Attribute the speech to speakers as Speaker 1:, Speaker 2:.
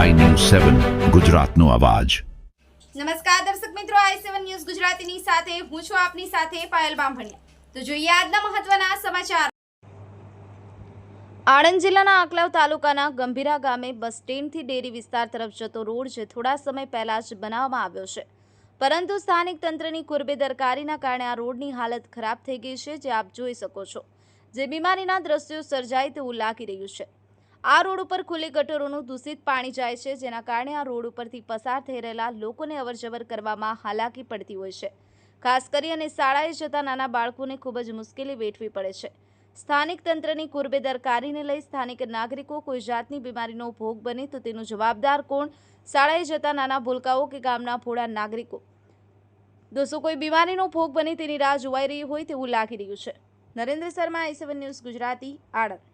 Speaker 1: સેવન, ગુજરાતનો અવાજ.
Speaker 2: નમસ્કાર દર્શક મિત્રો, આઈ સેવન ન્યૂઝ ગુજરાતીની સાથે હું છું આપની સાથે પાયલ બામભણિયા. તો જોઈએ આજના મહત્વના સમાચાર. આણંદ જિલ્લાના આંકલાવ તાલુકાના ગંભીરા ગામે બસ સ્ટેન્ડથી ડેરી વિસ્તાર તરફ જતો રોડ જે થોડા સમય પહેલા જ બનાવવામાં આવ્યો છે. પરંતુ સ્થાનિક તંત્રની કુરબેદરકારીના કારણે આ રોડની હાલત ખરાબ થઈ ગઈ છે, જે આપ જોઈ શકો છો. જે બીમારીના દ્રશ્યો સર્જાય તેવું લાગી રહ્યું છે. આ રોડ ઉપર ખુલ્લી ગટરોનું દૂષિત પાણી જાય છે, જેના કારણે આ રોડ ઉપરથી પસાર થઈ રહેલા લોકોને અવરજવર કરવામાં હાલાકી પડતી હોય છે. ખાસ કરી અને શાળાએ જતા નાના બાળકોને ખૂબ જ મુશ્કેલી વેઠવી પડે છે. સ્થાનિક તંત્રની કુરબેદરકારીને લઈ સ્થાનિક નાગરિકો કોઈ જાતની બીમારીનો ભોગ બને તો તેનો જવાબદાર કોણ? શાળાએ જતા નાના ભૂલકાઓ કે ગામના ભોળા નાગરિકો? દોસ્તો, કોઈ બીમારીનો ભોગ બને તેની રાહ જોવાઈ રહી હોય તેવું લાગી રહ્યું છે. Narendra Sharma I news Gujarati, Anand.